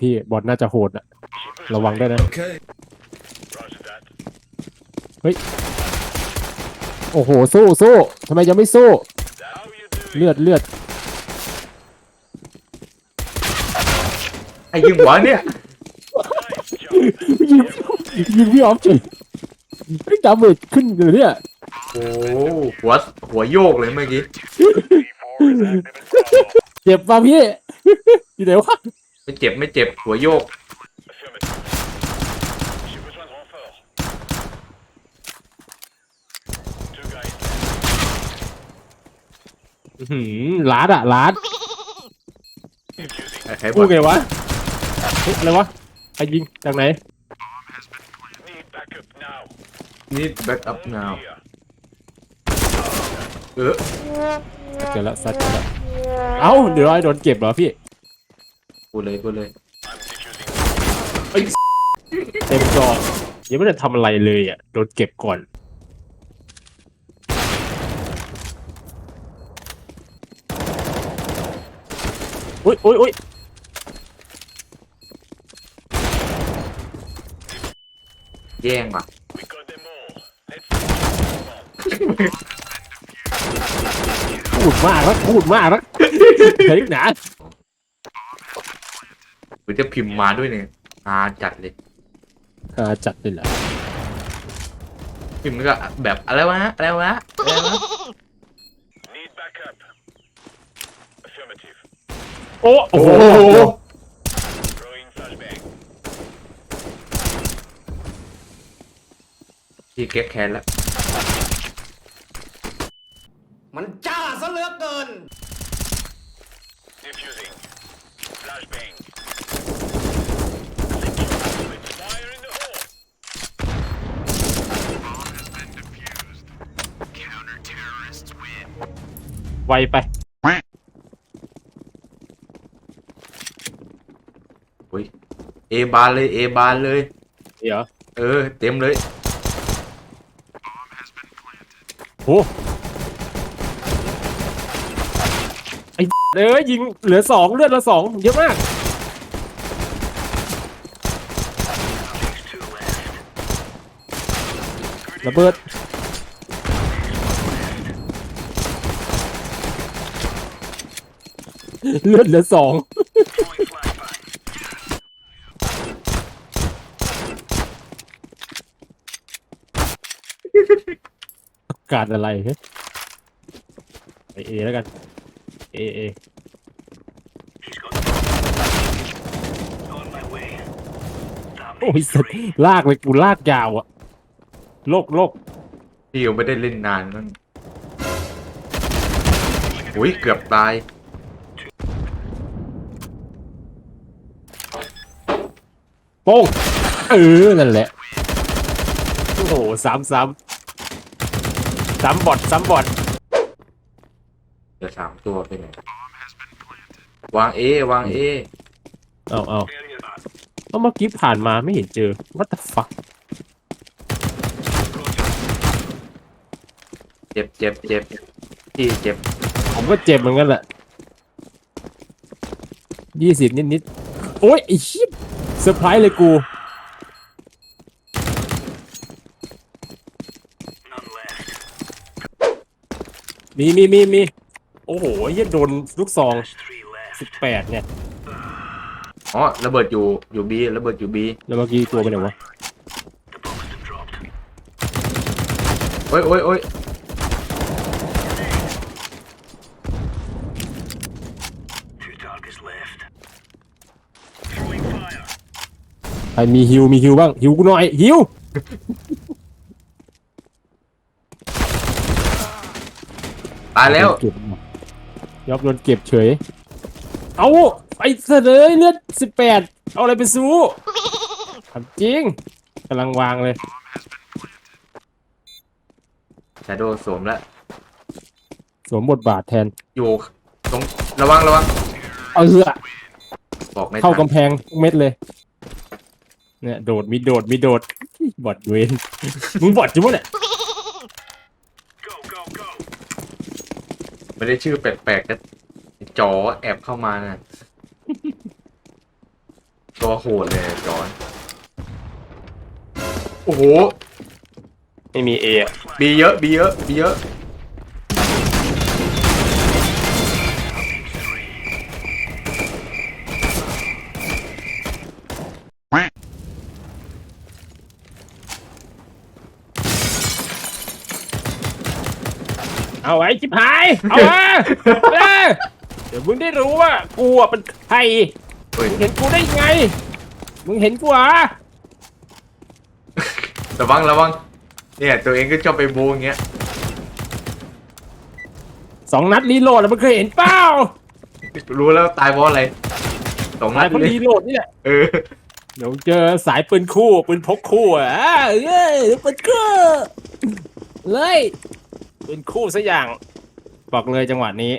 พี่บอลน่าจะโหดอะระวังด้วยนะ Okay. โอ้โห สู้สู้ทำไมยังไม่สู้ เลือดเลือดไอ้ยิงหัวเนี่ย ยิงยิงพี่ออฟเฉยไอ้ดาเมจขึ้นเลยเนี่ยโอ้หัวหัวโยกเลยเมื่อกี้ เจ็บป่ะพี่ อยู่ไหนวะ ไม่เจ็บไม่เจ็บหัวโยกอื้อหือลาดอะลาด ใครบพูอดกไงวะเฮ้ยอะไรวะใครยิงจากไหนนี่แบ็กอัพ now เออ เจอแล้วซัดเจอแล้วเอ้าเดี๋ยวไอ้โดนเก็บเหรอพี่ กูเลยกูเลยเต็มจอยังไม่ได้ทำอะไรเลยอะโดนเก็บก่อน อุ้ยอุ้ยอุ้ยแย่งว่ะพูดมากแล้วพูดมากแล้วเฮ้ยหนา กูจะพิมพ์มาด้วยเนี่ยหาจัดเลยอ่าจัดเลยเหรอพิมพ์ก็แบบอะไรวะอะไรวะอะไรวะ Need backup. Affirmative. โอ้โอ้โห Throwing flashbang. พี่เก็บแคนแล้วมันจ้าซะเหลือเกิน Diffusing. Flashbang. ไวไปเอบานเลยเอบานเลย เดี๋ยวเออ เต็มเลยโอ้ไอ้เอ้ยยิงเหลือสองเลือดละสองเยอะมาก ระเบิด เลือดเหลือสองการอะไรเฮ้ยไปเอแล้วกันเอเอโอ้ยสัตว์ลากไปกูลากยาวอะโลกโลกพี่ยังไม่ได้เล่นนานนั่นอุ้ยเกือบตาย โป้งเออนั่นแหละ โอ้โหซ้ำซ้ำซ้ำบอดซ้ำบอดเหลือสามตัวไปไหนวางเอวางเอเอาเอาเอาเมื่อกี้ผ่านมาไม่เห็นเจอ what the fuck เจ็บเจ็บเจ็บพี่เจ็บผมก็เจ็บเหมือนกันแหละยี่สิบนิดนิดๆโอ้ยไอ้ชิบ เซอร์ไพรส์เลยกู None left. มีมีมีมี โอ้โหเหี้ยโดนลูกซอง Three left. สิบแปดเนี่ย อ๋อระเบิดอยู่อยู่บีระเบิดอยู่บีแล้วเมื่อกี้ตัวไปไหนวะ The bomb has been dropped. โอ้ยโอ้ยโอ้ย ใครมีฮิวมีฮิวบ้างฮิวกูหน่อยฮิวตายแล้วโดนเก็บยอบโดนเก็บเฉย เอาไอ้เสนอเลือดสิบแปดเอาอะไรไปสู้ถามจริงกำลังวางเลยชาโดว์สวมแล้วสวมบทบาทแทนอยู่ตรงระวังระวัง เอาเถอะบอกไม่เข้าทันกำแพงทุกเม็ดเลย เนี่ยโดดมีโดดมีโดดบอดเวนมึงบอดจุ๊บเนี่ย Go, go, go. ไม่ได้ชื่อแปลกๆแต่จอแอบเข้ามานะตัวโหดเลยจอนโอ้โหไม่มีเออะบีเยอะบีเยอะบีเยอะ เอาไว้ชิบหาย เอามาเออเดี๋ยวมึงได้รู้ว่ากูอะเป็นใครเฮ้ย มึงเห็นกูได้ไง มึงเห็นกูเหรอระวังระวังเนี่ยตัวเองก็ชอบไปโบงอย่างเงี้ยสองนัดรีโหลดแล้วมึงเคยเห็นเปล่ารู้แล้วตายเพราะอะไรสองนันายดคนเลยรีโหลดนี่แหละเออเดี๋ยวเจอสายปืนคู่ปืนพกคู่อะเอ้ยปืนคู่เลย ปืนคู่ซะอย่าง บอกเลยจังหวะนี้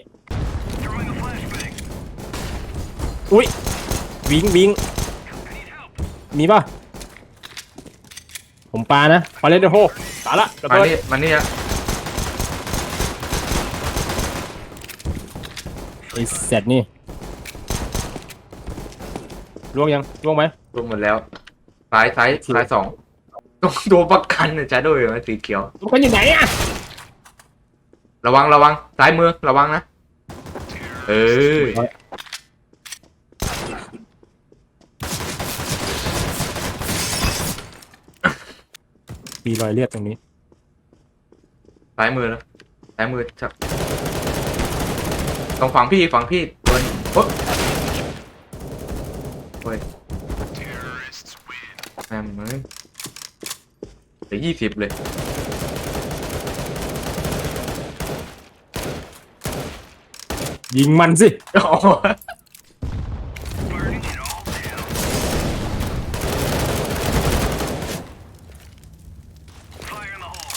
Throwing a flashbang. อุ้ยวิงวิง I need help. มีป่ะ ผมปานะปาเลนเดโฮตายละระมาเบิดนี่มานี่นะไอ้เสร็จนี่ล่วงยังล่วงไหมรวมหมดแล้ว ซ้ายซ้ายซ้ายสองตัวตัวประกันเนี่ยจ้าด้วยมันสีเขียว ทุกคนอยู่ไหนอะ ระวังระวังซ้ายมือระวังนะ เออ มีรอยเลือดตรงนี้ ซ้ายมือแล้วซ้ายมือจับตรงฝั่งพี่ฝั่งพี่ตัวนี้โอ๊ะโอ้ยแม่งเอ้ยเหลือยี่สิบเลย ยิงมันสิอ๋อ Burning it all down. Fire in the hole.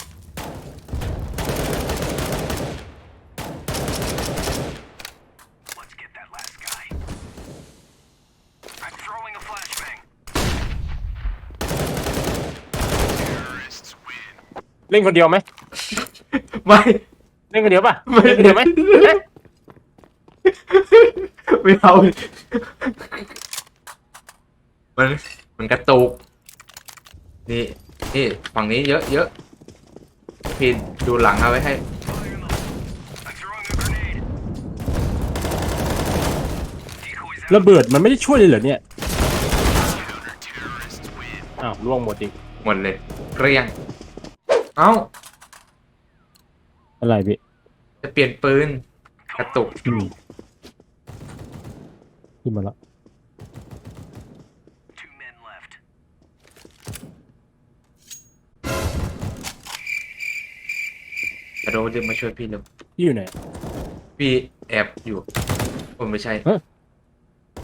Let's get that last guy. I'm throwing a flashbang. เล่นคนเดียวไหมไม่ เล่นคนเดียวป่ะไม่เล่นคนเดียวไหมเอ๊ะ ไม่เอา มัน มันกระตุก นี่ นี่ ฝั่งนี้เยอะเยอะพี่ดูหลังเอาไว้ให้ Fire in the hole. I'm throwing a grenade. Decoys out. ระเบิดมันไม่ได้ช่วยเลยเหรอเนี่ย อ้าวล่วงหมดอีกหมดเลยเกลี้ยง เอ้า อะไรพี่ จะเปลี่ยนปืน กระตุก อืม ขึ้นมาแล้ว Two men left. กระโดดเดี๋ยวมาช่วยพี่เร็วพี่อยู่ไหนพี่แอบอยู่ผมไม่ใช่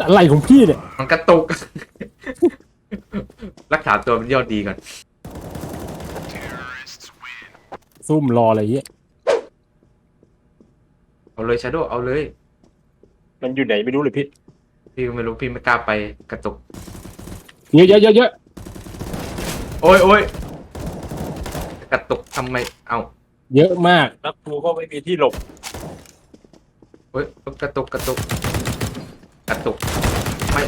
อะไรของพี่เนี่ยมันกระตุก รักษาตัวเป็นยอดดีก่อน ซุ่มรออะไรเงี้ยเอาเลยชาโดเอาเลย มันอยู่ไหนไม่รู้เลยพี่ พี่ก็ไม่รู้พี่ไม่กล้าไปกระตุก เยอะเยอะเยอะเยอะโอ้ยโอ้ยกระตุกทำไม เอาเยอะมากแล้วกูก็ไม่มีที่หลบโอ้ยกระตุกกระตุก กระตุก ไม่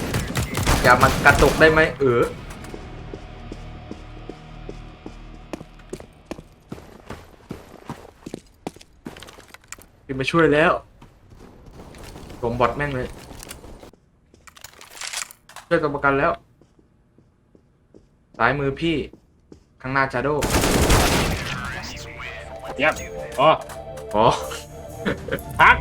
อย่ามากระตุกได้ไหมเออพี่มาช่วยแล้วผมบอดแม่งเลย ช่วยตัวประกันแล้วซ้ายมือพี่ข้างหน้าชาโดเยี่ยมอ๋อ อ๋อ พัก